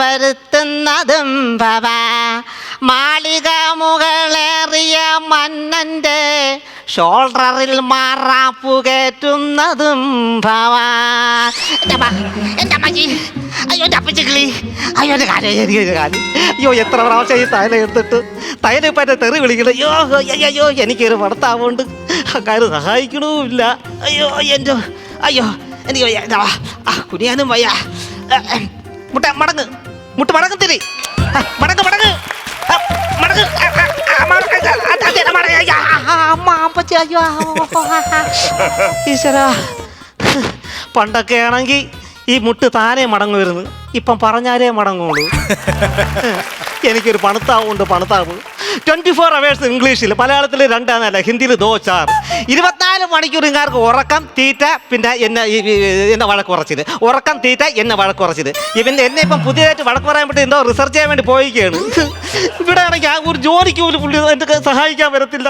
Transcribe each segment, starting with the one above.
വരുത്തുന്നതും പവ മാളിക മുകളേറിയ മന്നന്റെ ഷോൾഡറിൽ മാറാപ്പു കയറ്റുന്നതും ഭവ അയ്യോ എന്റെ അപ്പച്ചിക്കിളി അയ്യോ എന്റെ കാര്യം എനിക്ക് കാര്യം. അയ്യോ എത്ര പ്രാവശ്യം ഈ തൈല എടുത്തിട്ട് തൈല ഇപ്പം എന്റെ തെറി വിളിക്കണം അയ്യോ അയ്യോ എനിക്കൊരു ഭർത്താവുണ്ട്. കാര്യം സഹായിക്കണമില്ല അയ്യോ എന്റെ അയ്യോ എനിക്ക് വയ്യ. ആ കുനിയാനും വയ്യ. മുട്ട മടങ്ങ് മുട്ട മടങ്ങ് തിരി മടങ്ങ് മടങ്ങ് മടങ്ങ് അമ്മ അമ്പച്ചി അയ്യോ. ഈശ്വരാ പണ്ടൊക്കെ ആണെങ്കിൽ ഈ മുട്ട് താനേ മടങ്ങുമായിരുന്നു ഇപ്പം പറഞ്ഞാലേ മടങ്ങുള്ളൂ. എനിക്കൊരു പണത്താവുണ്ട് പണത്താവ്. ട്വന്റി ഫോർ അവേഴ്സ് ഇംഗ്ലീഷിൽ മലയാളത്തിൽ രണ്ടാന്നല്ല ഹിന്ദിയിൽ ദോ ചാർ. ഇരുപത്തിനാല് മണിക്കൂർ ഇങ്ങാർക്ക് ഉറക്കം തീറ്റ പിന്നെ എന്നെ എന്നെ വഴക്ക് കുറച്ചത് ഉറക്കം തീറ്റ എന്നെ വഴക്ക് കുറച്ചത് ഇവന്റെ എന്നെ ഇപ്പം പുതിയതായിട്ട് വഴക്ക് പറയാൻ വേണ്ടി എന്തോ റിസർച്ച് ചെയ്യാൻ വേണ്ടി പോയിക്കുകയാണ് ഇവിടെ ആണെങ്കിൽ ആ ഒരു ജോലിക്ക് പോലും പുള്ളി എന്നെ സഹായിക്കാൻ വരത്തില്ല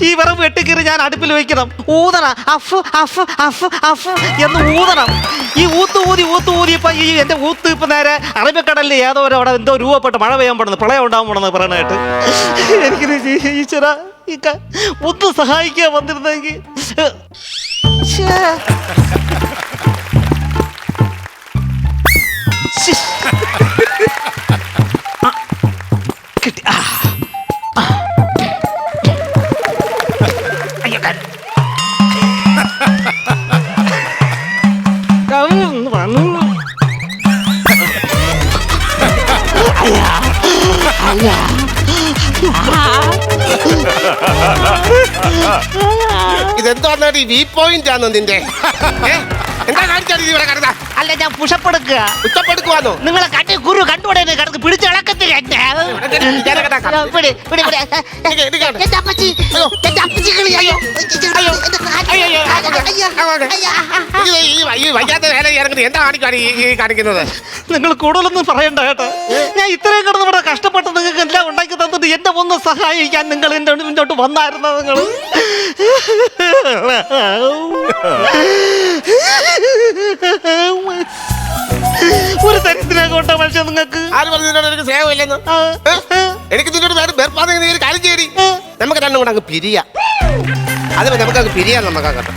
ഈ വിറവ് വെട്ടിക്കീറി ഞാൻ അടുപ്പിൽ വയ്ക്കണം ഊതണം. അഫ് അഫ് അഫ് അഫ് എന്ന് ഊതണം. ഈ ഊത്ത് ഊതി ഊത്ത് ഊതി ഇപ്പം ഈ എന്റെ ഊത്ത് ഇപ്പം നേരെ അറബിക്കടലിൽ ഏതോ ഒരു അവിടെ എന്തോ രൂപപ്പെട്ട് മഴ പെയ്യാൻ പോണെന്ന് പ്രളയം ഉണ്ടാകാൻ പോണെന്ന് പറയണായിട്ട് എനിക്കിത് ഈ- ഈശ്വര ഈ ഒന്ന് സഹായിക്കാൻ വന്നിരുന്നെങ്കിൽ ഈ വി പോയിന്റ് ആണോ നിന്റെ? എന്താ കാണിച്ചാണ് ഇവിടെ കിടന്ന? അല്ല ഞാൻ പുഷപ്പെടുക്കുക. ഉച്ചപ്പെടുക്കുവാന്നോ നിങ്ങളെ കണ്ടി ഗുരു കണ്ടുകൂടെ കിടക്ക് പിടിച്ച് ഇളക്കത്തില്ല ഈ വയ്യാത്ത വേല ഇറങ്ങുന്നത് എന്താ കാണിക്കാണ് ഈ ഈ കാണിക്കുന്നത്? നിങ്ങൾ കൂടുതലൊന്നും പറയണ്ട കേട്ടോ. ഞാൻ ഇത്രയും കിടന്ന് ഇവിടെ കഷ്ടപ്പെട്ട് നിങ്ങൾക്ക് എല്ലാം ഉണ്ടാക്കി തന്നിട്ട് എന്നെ ഒന്ന് സഹായിക്കാൻ നിങ്ങൾ എന്റെ മുന്നോട്ട് വന്നായിരുന്നോ നിങ്ങൾ? ഒരു തരത്തിനെ കൊണ്ട മനുഷ്യൻ നിങ്ങൾക്ക്? ആര് പറഞ്ഞു നിന്നോട് എനിക്ക് സ്നേഹമില്ലെന്ന്? എനിക്ക് നിന്നോട് വേറെ വേർപ്പാതെ നീ ഒരു കാര്യം ചെയ്യടി. നമുക്ക് രണ്ടും കൂടെ അങ്ങ് പിരിയാ. അത് നമുക്ക് അങ്ങ് പിരിയാം നമുക്ക് അങ്ങോട്ട്.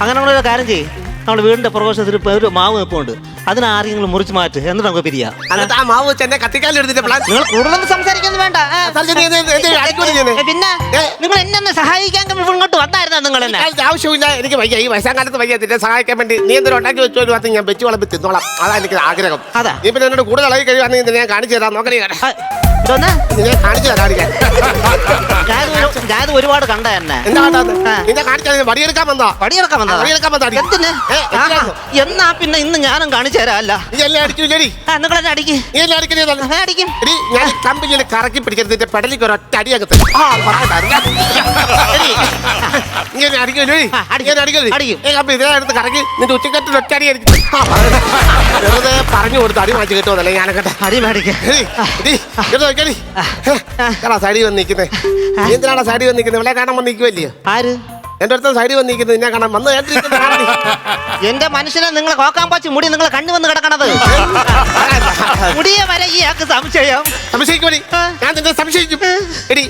അങ്ങനെ നമ്മളൊരു കാര്യം ചെയ്യും. നമ്മുടെ വീടിന്റെ പ്രവേശനത്തിൽ ഒരു മാവ് നിൽപ്പുണ്ട് അതിന് ആരെങ്കിലും മുറിച്ച് മാറ്റ്. എന്നിട്ട് നമുക്ക് പിരിയാ. എന്നിട്ട് ആ മാവ് വെച്ച് എന്നെ കത്തിക്കാലെടുത്തിട്ട് പ്ലാൻ നിങ്ങൾ കൂടുതലൊന്നും സംസാരിക്കുന്നു വേണ്ട. ആ, ഏ, പിന്നെ നിങ്ങൾ എന്നെ ഒന്ന് സഹായിക്കാൻ ഇങ്ങോട്ട് വന്നായിരുന്നോ നിങ്ങൾ എന്നെ? ആവശ്യമില്ല എനിക്ക് വയ്യ. ഈ വയസ്സാം കാലത്ത് വയ്യ. നിന്നെ സഹായിക്കാൻ വേണ്ടി നീ എന്തൊരു ഉണ്ടാക്കി വെച്ചു ഒരു ഭാഗത്ത് ഞാൻ വെച്ച് വിളമ്പി തിന്നോളാം. അതാ എനിക്ക് ആഗ്രഹം. അതാ. നീ പിന്നെ എന്നോട് കൂടുതൽ ഇളകി കഴിയുവാണെങ്കിൽ നിന്നെ ഞാൻ കാണിച്ചു തരാം. നോക്കണേ ആ, ഇതൊന്ന്? നിന്നെ കാണിച്ചു തരാം ഞാൻ ഞാനിത് ഒരു- ഞാനിത് ഒരുപാട് കണ്ട എന്നെ. എന്താ കണ്ടത്? ആ. നിന്നെ കാണിച്ചാൽ വടിയെടുക്കാൻ വന്നോ പടിയെടുക്കാൻ വന്നതാ? പടിയെടുക്കാൻ വന്നതാ. എന്തിന്? ഏ, ആഹാ, എന്നാ പിന്നെ ഇന്ന് ഞാനും കാണിച്ചു തരാമല്ല നീ എല്ലാം അടിക്കില്ലേടി ആ നിങ്ങൾ എന്നെ അടിക്ക്. നീ എല്ലാം അടിക്കണേ ആ, അടിക്കും. എടി ഞാൻ ഈ കറക്കി പിടിക്കരുത്. നിന്റെ പെടലിക്ക് ഒരു ഒറ്റ അടിയകത്ത് നീ എന്നെ അടിക്കും. നീ എന്നെ അടിക്കില്ലേ അടിക്കും. ഈ കമ്പി ഇതേ എടുത്ത് കറക്കി. നിന്റെ ഉച്ചക്കത്തിൽ ഒറ്റ അടി അടിക്കും വെറുതെ പറഞ്ഞു കൊടുത്ത് അടി മാറ്റി കിട്ടുമല്ലേ ഞാനൊക്കെ അടി മേടിക്ക. സൈഡിൽ വന്ന് നിൽക്കുന്നേ. നീ എന്തിനാണ് സൈഡിൽ വന്നിരിക്കുന്നത് ഇവിടെ കാണാൻ വന്ന് നിൽക്കുമല്ലയോ ആര്? എന്റെ അടുത്ത സൈഡിൽ വന്നിരിക്കുന്നത് ഞാൻ നിന്നെ കാണാൻ വന്ന് കേട്ടിരിക്കുന്നത് കാണാൻ എന്റെ മനുഷ്യനെ നിങ്ങൾ കോക്കാൻ പാച്ചി മുടി നിങ്ങളെ കണ്ണു വന്ന് കിടക്കണത്. മുടിയെ വരെ ഈ ആക്ക് സംശയം. സംശയിക്കുമടി ഞാൻ നിന്നെ സംശയിക്കും. എടി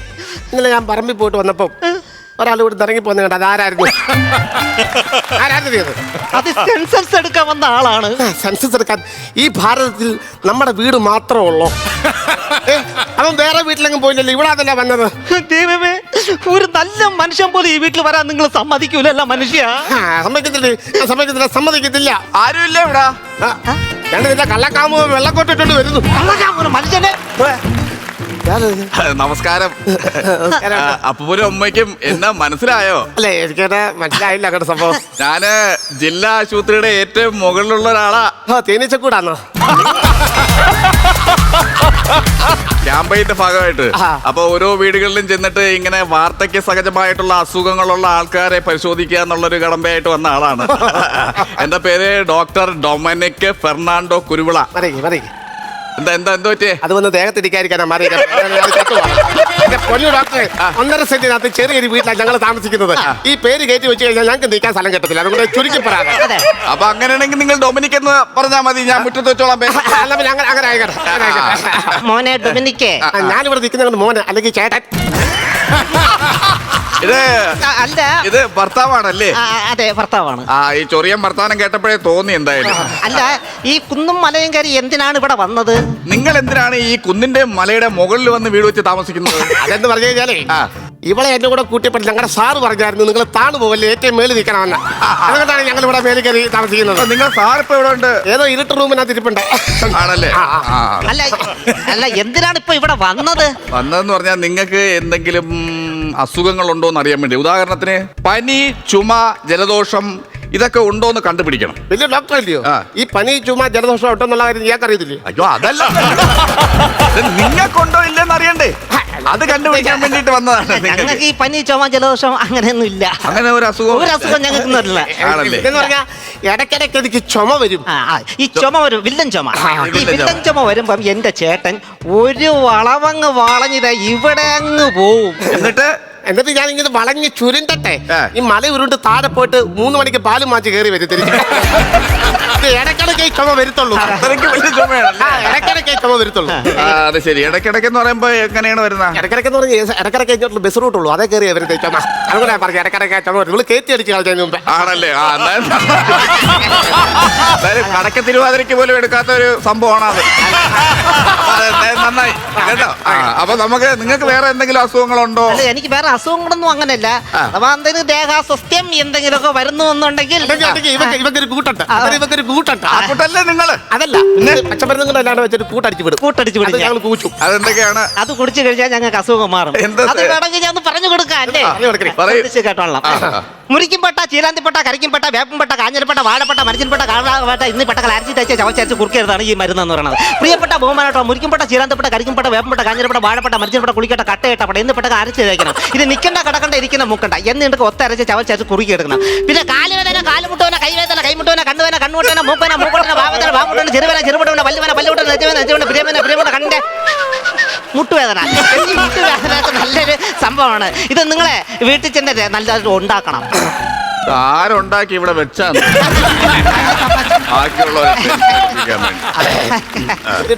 ഇന്നലെ ഞാൻ പറമ്പിൽ പോയിട്ട് വന്നപ്പോ ഒരാൾ ഇവിടെ ഇറങ്ങി പോന്നെ കണ്ട അതാരായിരുന്നു ആരായിരുന്നു നീ അത് അത് സെൻസസ് എടുക്കാൻ വന്ന ആളാണ്. സെൻസസ് എടുക്കാൻ. ഈ ഭാരതത്തിൽ നമ്മുടെ വീട് മാത്രമേ ഉള്ളൂ? അതും അവൻ വേറെ വീട്ടിലെങ്കിലും പോയില്ലല്ലോ? ഇവിടെ അതല്ല വന്നത്? ദൈവമേ ഒരു നല്ല മനുഷ്യൻ പോലും ഈ വീട്ടിൽ വരാൻ നിങ്ങൾ സമ്മതിക്കൂലല്ല മനുഷ്യ? സമ്മതിക്കത്തില്ല. ഞാൻ സമ്മതിക്കത്തില്ല സമ്മതിക്കത്തില്ല. ആരുമില്ല ഇവിടെ? ഞാൻ നിന്റെ കള്ളക്കാമോ വെള്ളക്കോട്ടിട്ടുണ്ട് വരുന്നു. മനുഷ്യനെ. നമസ്കാരം. അപ്പൂരും അമ്മയ്ക്കും എന്നാ മനസ്സിലായോ? അല്ലേ എനിക്കത് മനസ്സിലായില്ല അങ്ങോട്ട് സംഭവം. ഞാൻ ജില്ലാ ആശുപത്രിയുടെ ഏറ്റവും മുകളിലുള്ള ഒരാളാ. തേനീച്ചക്കൂടാന്നോ? ക്യാമ്പയിന്റെ ഭാഗമായിട്ട്. അപ്പൊ ഓരോ വീടുകളിലും ചെന്നിട്ട് ഇങ്ങനെ വാർദ്ധക്യ സഹജമായിട്ടുള്ള അസുഖങ്ങളുള്ള ആൾക്കാരെ പരിശോധിക്കുക എന്നുള്ളൊരു കടമ്പയായിട്ട് വന്ന ആളാണ്. എന്റെ പേര് ഡോക്ടർ ഡൊമനിക് ഫെർണാണ്ടോ കുരുവിള. എന്താ എന്താ എന്തോ പറ്റിയേ? അത് വന്ന് ദേഹത്തിരിക്കാതിരിക്കാനാ മാറി പൊന്നു ഡോക്ടറെ ഒന്നര സെന്റിനകത്ത് ചെറിയൊരു വീട്ടിലാണ് ഞങ്ങൾ താമസിക്കുന്നത്. ഈ പേര് കയറ്റി വെച്ച് കഴിഞ്ഞാൽ ഞങ്ങൾക്ക് നിൽക്കാൻ സ്ഥലം കിട്ടത്തില്ല. അതുകൊണ്ട് ചുരുക്കി പറയാം അപ്പൊ അങ്ങനെയാണെങ്കിൽ നിങ്ങൾ ഡൊമിനിക് എന്ന് പറഞ്ഞാൽ മതി ഞാൻ മുറ്റത്ത് വെച്ചോളാം. അല്ല പിന്നെ അങ്ങനെ അങ്ങനെ ആയിക്കോട്ടെ. മോനെ ഡൊമിനിക്കേ ആ, ഞാനിവിടെ നിൽക്കുന്നത് മോന് അല്ലെങ്കിൽ ചേട്ടൻ. ഇത് അല്ല. ഇത് ഭർത്താവാണല്ലേ? ആ, അതെ ഭർത്താവാണ്. ആ ഈ ചൊറിയൻ വർത്താനം കേട്ടപ്പോഴേ തോന്നി എന്തായാലും. അല്ല ഈ കുന്നും മലയും കയറി എന്തിനാണ് ഇവിടെ വന്നത്? നിങ്ങൾ എന്തിനാണ് ഈ കുന്നിന്റെ മലയുടെ മുകളിൽ വന്ന് വീട് വെച്ച് താമസിക്കുന്നത്? അതെന്ന് പറഞ്ഞു കഴിഞ്ഞാലേ ആ. ഇവളെ എന്റെ കൂടെ കൂട്ടിയപ്പോൾ ഞങ്ങളുടെ സാറ് പറഞ്ഞായിരുന്നു നിങ്ങൾ താണു പോവല്ലേ ഏറ്റവും മേളിൽ നിൽക്കണമെന്ന്. അതുകൊണ്ടാണ് ഞങ്ങൾ ഇവിടെ മേളിൽ കയറി താമസിക്കുന്നത്? നിങ്ങൾ സാർ ഇപ്പൊ ഇവിടെ ഉണ്ട്? ഏതോ ഇരുട്ട് റൂമിനകത്ത് ഇരിപ്പുണ്ട്. ആണല്ലേ? അല്ല അല്ല എന്തിനാണ് ഇപ്പൊ ഇവിടെ വന്നത്? വന്നതെന്ന് പറഞ്ഞാൽ നിങ്ങൾക്ക് എന്തെങ്കിലും അസുഖങ്ങളുണ്ടോ എന്ന് അറിയാൻ വേണ്ടി. ഉദാഹരണത്തിന് പനി ചുമ ജലദോഷം ഇതൊക്കെ ഉണ്ടോ എന്ന് കണ്ടുപിടിക്കണം. വലിയ ഡോക്ടർ അല്ലയോ? ആ. ഈ പനി ചുമ ജലദോഷം ഉണ്ടെന്നുള്ള കാര്യം ഞാൻ അറിയത്തില്ലേ? അയ്യോ അതല്ല. ഇത് നിങ്ങൾക്കുണ്ടോ ഇല്ലെന്ന് അറിയണ്ടേ? അത് കണ്ടുപിടിക്കാൻ വേണ്ടിട്ട് വന്നതാണ് നിങ്ങൾക്ക് ഞങ്ങൾക്ക് ഈ പനി ചുമ ജലദോഷം അങ്ങനെയൊന്നും ഇല്ല. അങ്ങനെ ഒരു അസുഖം ഒരു അസുഖം ഞങ്ങൾക്ക് ഒന്നുമില്ല ആണല്ലേ? എന്ന് പറഞ്ഞാൽ ഇടയ്ക്കിടയ്ക്ക് എനിക്ക് ചുമ വരും. ആ, ആ, ഈ ചുമ വരും വില്ലൻ ചുമ. ആ, ഈ വില്ലൻ വില്ലൻ ചുമ വരുമ്പം എന്റെ ചേട്ടൻ ഒരു വളവങ്ങ് വളഞ്ഞിതാ ഇവിടെ അങ്ങ് പോവും. എന്നിട്ട്? എന്നിട്ട് ഞാൻ ഇങ്ങനെ വളഞ്ഞ് ചുരുണ്ടട്ടെ. ഈ മല ഉരുണ്ട് താഴെ പോയിട്ട് മൂന്ന് മണിക്ക് പാൽ മാറ്റി കയറി വരും തിരിച്ചു. ഈ ചുമ വരുത്തുള്ളൂ. വരുത്തുള്ളൂ. അത് ശരി. ഇടക്കിടക്ക് എന്ന് പറയുമ്പോ എങ്ങനെയാണ് വരുന്നത്? ഇടക്കിടക്ക് എന്ന് പറഞ്ഞാൽ ബസ് റൂട്ടുള്ളൂ അതേ കയറി വരുന്നത് ചുമ. അതുകൊണ്ട് ഞാൻ പറഞ്ഞു ഇടക്കിടക്ക് ചുമ വരും കയറ്റി അടിച്ച് കളഞ്ഞതിന് മുമ്പേ. ആണല്ലേ? കടക്ക തിരുവാതിരയ്ക്ക് പോലും എടുക്കാത്ത ഒരു സംഭവമാണ് അത്. അതെ, നന്നായി. കേട്ടോ? അപ്പൊ നമുക്ക് നിങ്ങൾക്ക് വേറെ എന്തെങ്കിലും അസുഖങ്ങളുണ്ടോ? എനിക്ക് വേറെ അസുഖങ്ങളൊന്നും അങ്ങനെയല്ല. അഥവാ എന്തെങ്കിലും ദേഹാസ്വസ്ഥ്യം എന്തെങ്കിലുമൊക്കെ വരുന്നു എന്നുണ്ടെങ്കിൽ ഇവക്കൊരു ഇവക്കൊരു കൂട്ടല്ലേ അതല്ല. അല്ലാണ്ട് കൂട്ടടിച്ച് വിടും. കൂട്ടടിച്ച് വിടും ഞങ്ങൾ കൂച്ചു. അതെന്തൊക്കെയാണ്? അത് കുടിച്ചു കഴിഞ്ഞാൽ ഞങ്ങൾക്ക് അസുഖം മാറും. അത് വേണമെങ്കിൽ ഞാൻ പറഞ്ഞു കൊടുക്കാം അല്ലേ. കേട്ടോളാം. മുരിക്കുംപെട്ട ചീലാന്തിപ്പെട്ട കരിക്കുംപെട്ട വേപ്പംപെട്ട കാഞ്ഞിരപ്പെട്ട വാഴപ്പെട്ട മരിച്ചിൻപെട്ട കാളാപ്പെട്ട ഇന്നിപ്പെട്ട അരച്ചി തയ്ച്ച ചവച്ചരച്ച് കുറുക്കരുതാണ് ഈ മരുന്ന് പറയുന്നത് പ്രിയപ്പെട്ട ബഹുമാനോട്ടോ മുറിക്കുംപെട്ട ചീലാന്തപ്പെട്ട കരിക്കുംപെട്ട വേപ്പംപെട്ട കാഞ്ഞിരപ്പെട്ട വാഴപ്പെട്ട മരിച്ചിൽപ്പെട്ട കുളിക്കട്ട കട്ടയിട്ടപ്പെട്ട എന്നിപ്പെട്ട അരച്ച് തയ്ക്കണം ഇത് നിൽക്കണ്ട കിടക്കണ്ട ഇരിക്കുന്ന മുക്കണ്ട. എന്നിട്ട് ഒത്തരച്ച് ചവച്ചരച്ച് കുറുക്കി എടുക്കണം പിന്നെ കാലുവേദന കാലുമുട്ടുവന കൈവേദന കൈമുട്ടുവന കണ്ണുവേന കണ്ണുമുട്ടന മൂപ്പന മൂക്കുട്ടന ഭാവതന ഭാവമുട്ടന ചെറുവേന ചെറുപടവന വല്ലുവന പല്ലുമുട്ടന നെച്ചുവേന നെച്ചുവേന പ്രിയമന പ്രിയമന കണ്ടെ മുട്ടുവേദന. മുട്ടുവേദന നല്ലൊരു സംഭവമാണ്. ഇത് നിങ്ങളെ വീട്ടിൽ ചെന്നിട്ട് നല്ലതായിട്ട് ഉണ്ടാക്കണം. ആരുണ്ടാക്കി ഇവിടെ വെച്ചാണ്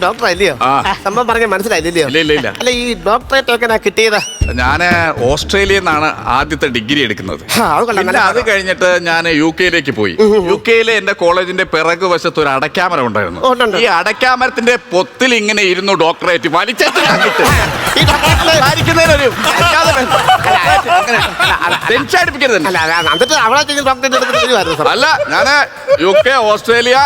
ഡോക്ടർ അല്ലയോ. സംഭവം പറഞ്ഞ മനസ്സിലായില്ലയോ ഇല്ല ഇല്ല ഇല്ല. അല്ല ഈ ഡോക്ടറേറ്റ് ഒക്കെ കിട്ടിയത്. ഞാൻ ഓസ്ട്രേലിയയിൽ നിന്നാണ് ആദ്യത്തെ ഡിഗ്രി എടുക്കുന്നത്. അത് പിന്നെ അത് കഴിഞ്ഞിട്ട് ഞാൻ യു കെയിലേക്ക് പോയി. യു കെയിലെ എന്റെ കോളേജിന്റെ പിറകു വശത്ത് ഒരു അടയ്ക്കാമര ഉണ്ടായിരുന്നു. ഉണ്ട്, ഉണ്ട്. ഈ അടയ്ക്കാമരത്തിന്റെ പൊത്തിൽ ഇങ്ങനെ ഇരുന്നു ഡോക്ടറേറ്റ് വലിച്ചിട്ട് അല്ല ഞാൻ യു കെ ഓസ്ട്രേലിയ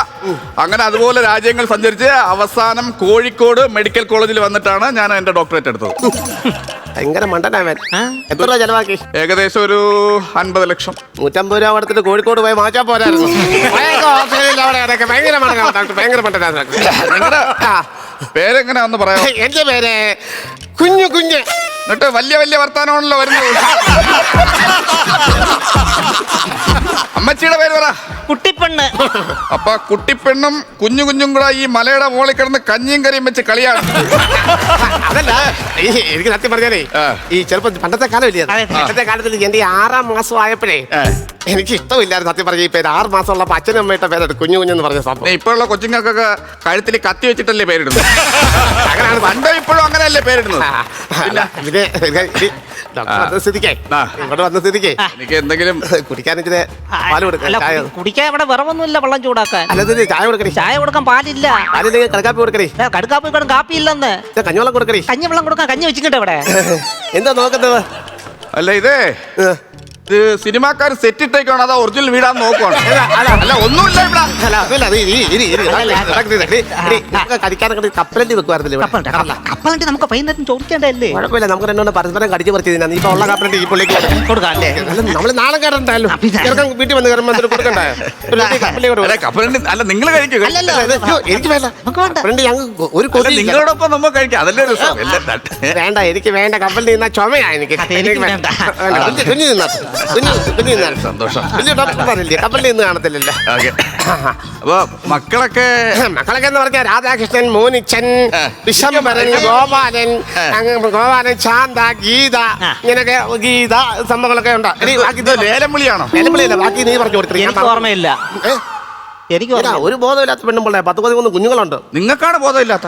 അങ്ങനെ അതുപോലെ രാജ്യങ്ങൾ സഞ്ചരിച്ച് അവസാനം കോഴിക്കോട് മെഡിക്കൽ കോളേജിൽ വന്നിട്ടാണ് ഞാൻ എന്റെ ഡോക്ടറേറ്റ് എടുത്തത്. ഭയങ്കര മണ്ടനാവൻ? എത്ര രൂപ ചെലവാക്കി? ഏകദേശം ഒരു അൻപത് ലക്ഷം. നൂറ്റമ്പത് രൂപ കൊടുത്തിട്ട് കോഴിക്കോട് പോയി മാറ്റാ പോരായിരുന്നു. ഭയങ്കര ഓസ്ട്രേലിയയിൽ അവിടെ ഭയങ്കര മണ്ടനാ ഡോക്ടർ ഭയങ്കര മണ്ടനാ നിങ്ങളുടെ പേരെങ്ങനെയാന്ന് പറയാം എന്റെ പേര് കുഞ്ഞു കുഞ്ഞ്. എന്നിട്ട് വലിയ വലിയ വർത്താനമാണല്ലോ വരുന്നത്. അമ്മച്ചിയുടെ പേര് പറ. കുട്ടിപ്പെണ്ണ്. അപ്പൊ കുട്ടിപ്പെണ്ണും കുഞ്ഞു കുഞ്ഞും കൂടെ ഈ മലയുടെ മുകളിൽ കിടന്ന് കഞ്ഞിയും കറിയും വെച്ച് കളിയാണ്. അതല്ല എനിക്ക് സത്യം പറഞ്ഞാലേ ഈ ചെറുപ്പം പണ്ടത്തെ കാലം ഇല്ലേ അതെ. പണ്ടത്തെ കാലത്തിൽ എന്റെ ഈ ആറാം മാസം ആയപ്പോഴേ എനിക്ക് ഇഷ്ടമില്ലായിരുന്നു സത്യം പറഞ്ഞ ഈ പേര്. ആറ് മാസമുള്ള അച്ഛനും അമ്മയുടെ പേരാണ് കുഞ്ഞു കുഞ്ഞെന്ന് പറഞ്ഞ സംഭവം. ഇപ്പോഴുള്ള കൊച്ചുങ്ങൾക്കൊക്കെ കഴുത്തിൽ കത്തി വെച്ചിട്ടല്ലേ പേരിടുന്നത്? അങ്ങനെയാണ് പണ്ട് ഇപ്പോഴും അങ്ങനെയല്ലേ പേരിടുന്നത്? ഇത് എനിക്ക് എന്തെങ്കിലും കുടിക്കാൻ കുടിക്കാൻ ഇവിടെ വിറവൊന്നുമില്ല വെള്ളം ചൂടാക്കാൻ. ചായ കൊടുക്കണേ ചായ കൊടുക്കാൻ പാലില്ല കടക്കാപ്പി കൊടുക്കണേ കടുക്കാപ്പി കൊടുക്കാൻ കാപ്പി ഇല്ലെന്ന് കഞ്ഞിവെള്ളം കൊടുക്കണേ കഞ്ഞിവെള്ളം കൊടുക്കാൻ കഞ്ഞി വെച്ചിട്ടുണ്ട് ഇവിടെ. എന്താ നോക്കുന്നത്? അല്ല ഇതേ. ഇത് സിനിമാക്കാർ സെറ്റ് ഇട്ടേക്കാണ്. അതാ ഒറിജിനൽ വീടാന്ന് നോക്കുവാണ്. അല്ല, ഒന്നുമില്ല. നമുക്ക് കപ്പലണ്ടി കപ്പലുണ്ട് കപ്പ- കപ്പലുണ്ട് നമുക്ക് വൈകുന്നേരം ചോദിക്കേണ്ടല്ലേ കുഴപ്പമില്ല നമുക്ക് രണ്ടോണ്ട് പരസ്പരം കടിച്ചു പറിച്ചു നീ ഇപ്പൊ ഉള്ള കപ്പലണ്ടി ഈ പുള്ളിക്ക്. കൊടുക്ക്. കൊടുക്കാം നമ്മൾ നാളെ. വീട്ടിൽ വന്ന് കയറുമ്പോൾ കപ്പലണ്ടി അല്ല നിങ്ങൾ കഴിക്കുക അല്ല, എനിക്ക് വേണ്ട. നമുക്ക് വേണ്ട. കപ്പലണ്ടി ഞങ്ങൾ ഒരു കൊതി നിങ്ങളോടൊപ്പം നമ്മൾ കഴിക്കാം. അതല്ലേ രസം. വേണ്ട എനിക്ക് വേണ്ട. കപ്പലണ്ടി നിന്നാ ചുമയാ എനിക്ക്. വേണ്ട. കുഞ്ഞ് തിന്നാ. കുഞ്ഞു. സന്തോഷം. വലിയ ഡോക്ടർമാരില്ലേ കപ്പലിൽ നിന്ന് കാണത്തില്ലല്ലോ. ഓക്കെ. അപ്പൊ മക്കളൊക്കെ മക്കളൊക്കെ എന്ന് പറഞ്ഞാൽ രാധാകൃഷ്ണൻ മോനിച്ചൻ. വിശംബരൻ ഗോപാലൻ. ഗോപാലൻ ശാന്ത ഗീത. ഇങ്ങനെയൊക്കെ ഗീത സംഭവങ്ങളൊക്കെ ഉണ്ട്. എടി, ബാക്കി ഇത് ലേലം വിളിയാണോ നിലവിളിയല്ല ബാക്കി നീ പറഞ്ഞു കൊടുത്തില്ല ഓർമ്മയില്ല. എനിക്ക് ഓർമ്മ ഒരു ബോധമില്ലാത്ത പെണ്ണുമ്പിള്ളേ പത്ത് പതിമൂന്ന് കുഞ്ഞുങ്ങളുണ്ട്. നിങ്ങൾക്കാണ് ബോധമില്ലാത്ത?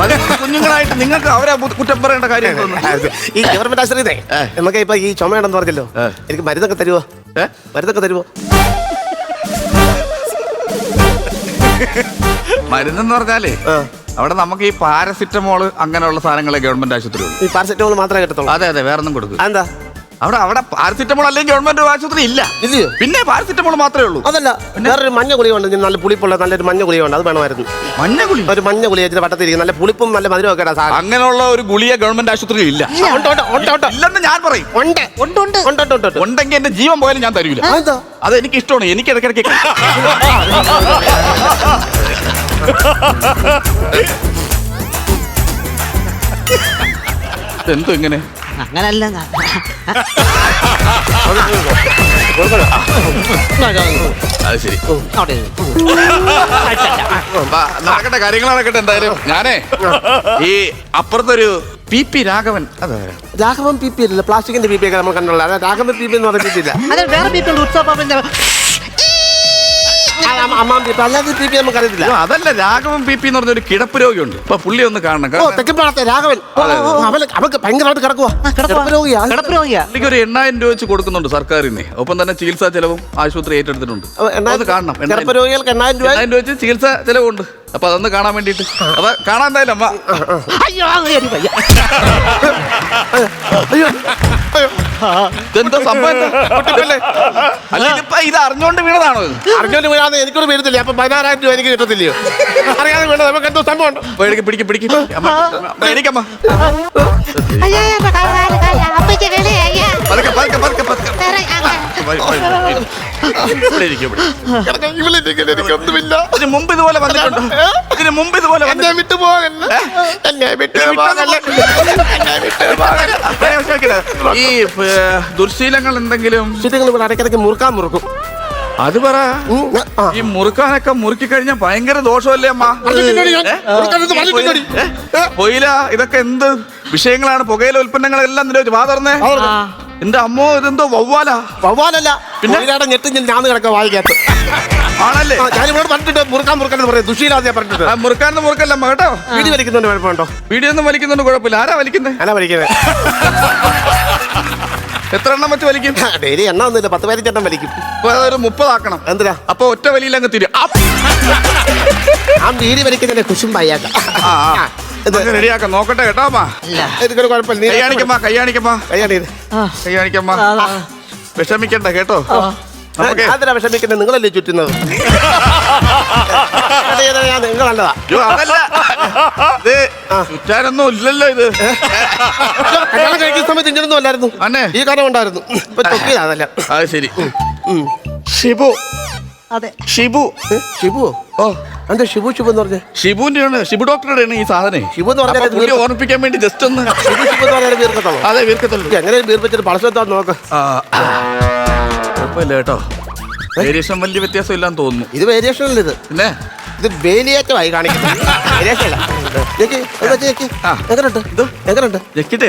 പതിമൂന്ന് കുഞ്ഞുങ്ങളായിട്ട് നിങ്ങൾക്ക് അവരെ ബു- കുറ്റം പറയേണ്ട കാര്യം എന്തോന്ന്? ഈ ഗവൺമെന്റ് ആശ്രയത്തെ ഏ. നമുക്ക് ഇപ്പൊ ഈ ചുമയുണ്ടെന്ന് പറഞ്ഞല്ലോ. ഏ. എനിക്ക് മരുന്നൊക്കെ തരുവോ? ഏ? മരുന്നൊക്കെ തരുവോ? മരുന്നെന്ന് പറഞ്ഞാലേ ആ. അവിടെ നമുക്ക് ഈ പാരസിറ്റമോൾ അങ്ങനെയുള്ള സാധനങ്ങളെ ഗവൺമെന്റ് ആശുപത്രി ഉള്ളൂ. ഈ പാരസെറ്റമോൾ മാത്രമേ കിട്ടത്തുള്ളൂ. അതെ അതെ വേറെ ഒന്നും കൊടുക്കും അതെന്താ? അവിടെ അവിടെ പാരസിറ്റമോൾ അല്ലെങ്കിൽ ഗവൺമെന്റ് ആശുപത്രി ഇല്ല. ഇല്ലയോ പിന്നെ പാരസിറ്റമോൾ മാത്രമേ ഉള്ളൂ. അതല്ല വേറൊരു മഞ്ഞ ഗുളിയുണ്ട് നല്ല പുളിപ്പുള്ള നല്ലൊരു മഞ്ഞ ഗുളിയുണ്ട് അത് വേണമായിരുന്നു. മഞ്ഞ ഗുളി ഒരു മഞ്ഞ ഗുളിയ വെച്ചിട്ട് വട്ടത്തിരിക്കും നല്ല പുളിപ്പും നല്ല മധുരം ഒക്കെ സാധനം. അങ്ങനെയുള്ള ഒരു ഗുളിയ ഗവൺമെന്റ് ആശുപത്രിയിൽ ഇല്ല. ഇല്ലെന്ന് ഞാൻ പറയും. ഉണ്ട്. ഉണ്ട് ഉണ്ട്. ഉണ്ട് ഉണ്ട് ഉണ്ട് ഉണ്ടെങ്കിൽ എന്റെ ജീവൻ പോയാലും ഞാൻ തരൂല. അത് എനിക്ക് ഇഷ്ടമാണ്. എനിക്ക് ഇടയ്ക്കിടയ്ക്ക് എന്തോ ഇങ്ങനെ? അങ്ങനല്ല. അത് ശരി. അവിടെ. നടക്കട്ടെ കാര്യങ്ങൾ നടക്കട്ടെ എന്തായാലും. ഞാനേ ഈ അപ്പുറത്തൊരു പി പി രാഘവൻ. അതെ. രാഘവൻ പി പി അല്ല പ്ലാസ്റ്റിക്കിന്റെ പി പി ഒക്കെ നമ്മൾ കണ്ടുള്ള അതായത് രാഘവൻ പി പി എന്ന് പറഞ്ഞിട്ടില്ല അതെ വേറെ പി പി അല്ലാതെ പി പി നമുക്ക് അറിയത്തില്ല അതല്ല രാഘവൻ പി പി എന്ന് പറഞ്ഞ ഒരു കിടപ്പ് രോഗിയുണ്ട് ഇപ്പൊ പുള്ളി ഒന്ന് കാണണം ഓ കാരണം രാഘവൻ അതെ, അതെ. അവൻ അവൾക്ക് ഭയങ്കരമായിട്ട് കിടക്കുവാ ഒരു എണ്ണായിരം രൂപ വെച്ച് കൊടുക്കുന്നുണ്ട് സർക്കാരിന് ഒപ്പം തന്നെ ചികിത്സാ ചെലവും ആശുപത്രി ഏറ്റെടുത്തിട്ടുണ്ട് അത് കാണണം കിടപ്പ് രോഗികൾക്ക് എണ്ണായിരം രൂപ എണ്ണായിരം രൂപ വെച്ച് ചികിത്സാ ചെലവുണ്ട് അപ്പൊ അതൊന്ന് കാണാൻ വേണ്ടിട്ട് അപ്പൊ കാണാൻ എന്തായാലും അമ്മ. അയ്യോ വയ്യ. അയ്യോ അയ്യോ ഇതെന്തോ സംഭവം എന്താ? പൊട്ടിപ്പോയില്ലേ? അല്ല ഇതിപ്പോ ഇത് അറിഞ്ഞോണ്ട് വീണതാണോ ഇത്? അറിഞ്ഞോണ്ട് വീഴാന്ന് എനിക്കൊരു പേരുന്നില്ല അപ്പൊ പതിനാറായിരം രൂപ എനിക്ക് കിട്ടത്തില്ലയോ? അറിയാതെ വേണ്ട നമുക്ക് എന്തോ സംഭവം ഉണ്ട്. അപ്പൊ എടുക്ക് പിടിക്ക് പിടിക്ക്. അമ്മ, അമ്മ, എണീക്കമ്മ അയ്യോ കാൽ കാൽ അപ്പച്ചി കളി അയ്യാ. പതുക്കെ പതുക്കെ പതുക്കെ പതുക്കെ. വേറെ അങ്ങനെ വരൂ, വരൂ, വരൂ. ഇവിടെ ഇരിക്ക്, ഇവിടെ. കിടക്കാൻ ഇവളിരിക്കുന്നു, എനിക്കൊന്നുമില്ല ഇതിന് മുമ്പ് ഇതുപോലെ വന്നിട്ടുണ്ടോ ഇതിന് മുമ്പ് ഇതുപോലെ എന്നെ വന്നിട്ടുണ്ടോ? വിട്ടു പോകല്ല എന്നെ വിട്ടു പോകല്ല എന്നെ വിട്ടു പോകല്ല അപ്പൊ ഞാൻ ചോദിക്കട്ടെ, ഈ ഏ, ദുർശീലങ്ങൾ എന്തെങ്കിലും ചുറ്റിങ്ങൾ ഇവിടെ ഇടയ്ക്കിടയ്ക്ക് മുറുക്കാൻ മുറുക്കും അത് പറ ഉം, ഞാൻ- ആ. ഈ മുറുക്കാനൊക്കെ മുറുക്കി കഴിഞ്ഞാൽ ഭയങ്കര ദോഷമല്ലേ അമ്മ പറഞ്ഞിട്ടുണ്ടോടി ഞാൻ? ഏ? മുറുക്കാനെന്ന് പറഞ്ഞിട്ടുണ്ടോടി? ഏ? പൊയില ഇതൊക്കെ എന്ത് വിഷയങ്ങളാണ് പുകയില ഉൽപ്പന്നങ്ങളെല്ലാം നിലവിൽ വാ തുറന്നേ ആ. എന്റെ അമ്മോ ഇതെന്തോ വവ്വാലാ വവ്വാലല്ല പിന്നെ? ഞെട്ടി ഞാൻ കിടക്ക വായിക്കാത്ത ആണല്ലേ? ഞാനിവിടെ പറഞ്ഞിട്ട് മുറുക്കാൻ മുറുക്കാൻ എന്ന് പറയും. ദുഷീലാതെ ഞാൻ പറഞ്ഞിട്ട് ആ, മുറുക്കാനൊന്നും മുറുക്കല്ല കേട്ടോ? വീഡിയോ വലിക്കുന്നുണ്ട് കുഴപ്പമുണ്ടോ? വീഡിയോ ഒന്നും വലിക്കുന്നുണ്ട് കുഴപ്പമില്ല. ആരാ വലിക്കുന്നത് ആരാ വലിക്കുന്നത് എത്ര എണ്ണം വെച്ച് വലിക്കും? ഡെയിലി എണ്ണ ഒന്നുമില്ല. പത്ത് പതിനഞ്ച് എണ്ണം വലിക്കും. അപ്പൊ അതൊരു മുപ്പതാക്കണം. എന്തിനാ? അപ്പൊ ഒറ്റ വലിയിൽ അങ്ങ് തിരി. ആ വീടി വലിക്കുന്നതിന്റെ കുശുമ്പായാക്ക. റെഡിയാക്കാം. നോക്കട്ടെ കേട്ടോ അമ്മ? കയ്യാണിക്കമ്മ കയ്യാണിക്കമ്മ. കയ്യാണിക്കമ്മ ആ. വിഷമിക്കണ്ട കേട്ടോ. നമുക്ക് അതിനാ വിഷമിക്കുന്നത്? നിങ്ങളല്ലേ ചുറ്റുന്നത്. ഞാൻ നിങ്ങൾ നല്ലതാ. അയ്യോ, അതല്ല. ഇത് ചുറ്റാനൊന്നും ഇല്ലല്ലോ ഇത്. കല്യാണം കഴിക്കുന്ന സമയത്ത് ഇങ്ങനൊന്നും അല്ലായിരുന്നു. അന്നെ. ഈ കാരണം ഉണ്ടായിരുന്നു. ഇപ്പൊ തൊക്കിയതാ അതല്ല. അത് ശരി. ഷിബു. അതെ. ഷിബു. ഏ, ഷിബുവോ? ഓ എന്താ ഷിബു ഷിബു എന്ന് പറഞ്ഞേ? ഷിബുന്റെ ആണ് ഷിബു ഡോക്ടറുടെ ആണ് ഈ സാധനം. ഷിബു എന്ന് പറഞ്ഞാൽ പുള്ളി ഓർമ്മിപ്പിക്കാൻ വേണ്ടി ജസ്റ്റ് ഒന്ന് ഷിബു ഷിബു എന്ന് പറഞ്ഞാൽ വീർക്കത്തുള്ളൂ അതെ വീർക്കത്തുള്ളൂ എങ്ങനെ വീർ വെച്ചിട്ട് പളസത്താ നോക്ക്. കുഴപ്പമില്ല കേട്ടോ. വേരിയേഷൻ വലിയ വ്യത്യാസം ഇല്ലാന്ന് തോന്നുന്നു. ഇത് വേരിയേഷൻ അല്ല ഇത്. പിന്നെ? ഇത് വേലിയേറ്റമായി കാണിക്കുന്നത് വേരിയേഷൻ അല്ല.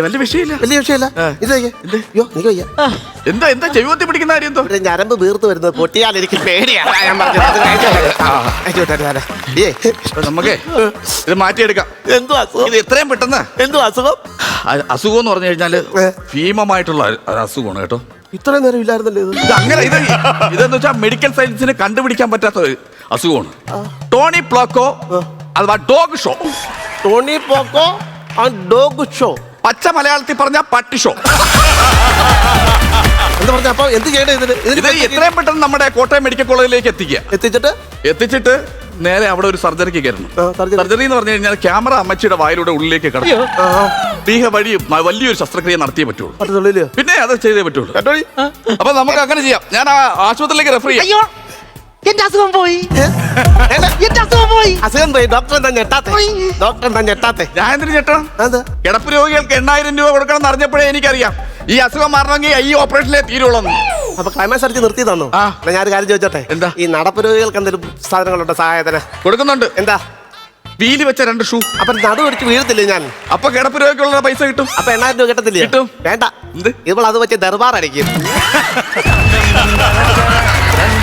വലിയ വിഷയമില്ല? വലിയ വിഷയമില്ല? എനിക്ക് വയ്യ. എന്താ എന്താ പിടിക്കുന്ന കാര്യം എന്തോ? ഞരമ്പ് വീർത്ത് വരുന്നത് പൊട്ടിയാൽ എനിക്ക് പേടിയാണ്. നമുക്കേ ഇത് മാറ്റിയെടുക്കാം. എന്തോ അസുഖം? ഇത് എത്രയും പെട്ടെന്ന്. എന്തോ അസുഖം? അസുഖം എന്ന് പറഞ്ഞു കഴിഞ്ഞാൽ ഏ. ഭീമമായിട്ടുള്ള അസുഖമാണ് കേട്ടോ. ഇത്രയും നേരം ഇല്ലായിരുന്നല്ലോ ഇത്. അങ്ങനെ ഇത് ഇതെന്ന് വെച്ചാൽ മെഡിക്കൽ സയൻസിന് കണ്ടുപിടിക്കാൻ പറ്റാത്ത അസുഖമാണ്. ടോണി പ്ലോക്കോ അഥവാ ഡോഗ് ഷോ ടോണി പോക്കോ ഡോഗ് ഷോ പച്ച മലയാളത്തിൽ പറഞ്ഞ പട്ടി ഷോ എന്താ പറഞ്ഞ അപ്പൊ എന്ത് ചെയ്യണേ ഇതിന്? ഇത് ഇതിന് എത്രയും പെട്ടെന്ന് നമ്മുടെ കോട്ടയം മെഡിക്കൽ കോളേജിലേക്ക് എത്തിക്കുക. എത്തിച്ചിട്ട്? എത്തിച്ചിട്ട് നേരെ അവിടെ ഒരു സർജറിക്ക് കയറണം. സർജറി. എന്ന് പറഞ്ഞു കഴിഞ്ഞാൽ ക്യാമറ അമ്മച്ചിയുടെ വായിലൂടെ ഉള്ളിലേക്ക് കടക്കും. തീഹ ആ, പീഹ വഴി വലിയൊരു ശസ്ത്രക്രിയ നടത്തിയേ പറ്റുള്ളൂ. പിന്നെ അത് ചെയ്തേ പറ്റുള്ളൂ. അപ്പൊ നമുക്ക് അങ്ങനെ ചെയ്യാം. ഞാൻ ആ ആശുപത്രിയിലേക്ക് റെഫർ ചെയ്യാം. അയ്യോ. എന്റെ അസുഖം പോയി. എന്റെ അസുഖം പോയി. അസുഖം പോയി. ഡോക്ടർ എന്താ ഞെട്ടാത്തെ? ഡോക്ടർ എന്താ ഞെട്ടാത്തെ? ഞാൻ എന്തിനു ചേട്ടാ എന്താ കിടപ്പ് രോഗികൾക്ക് എണ്ണായിരം രൂപ കൊടുക്കണം എന്ന് അറിഞ്ഞപ്പോഴേ എനിക്കറിയാം. ഈ അസുഖം മാറണമെങ്കിൽ ഈ ഓപ്പറേഷനിലെ തീരുള്ളൂ അപ്പൊ ക്ലൈമാക്സ് അടിച്ച് നിർത്തി തന്നു ഞാനൊരു കാര്യം ചോദിച്ചോട്ടെ? എന്താ? ഈ നടപ്പ് രോഗികൾക്ക് എന്തെങ്കിലും സാധനങ്ങളുണ്ടോ സഹായത്തിന്? കൊടുക്കുന്നുണ്ട്. എന്താ? വീൽ വെച്ച രണ്ട് ഷൂ. അപ്പൊ നടു പിടിച്ച് വീഴത്തില്ലേ ഞാൻ? അപ്പൊ കിടപ്പ് രോഗിക്കുള്ള പൈസ കിട്ടും. അപ്പൊ എണ്ണായിരം രൂപ കിട്ടത്തില്ലേ? കിട്ടും. വേണ്ട. എന്ത്? ഇപ്പോൾ അത് വെച്ച് ദർബാർ അടിക്കും.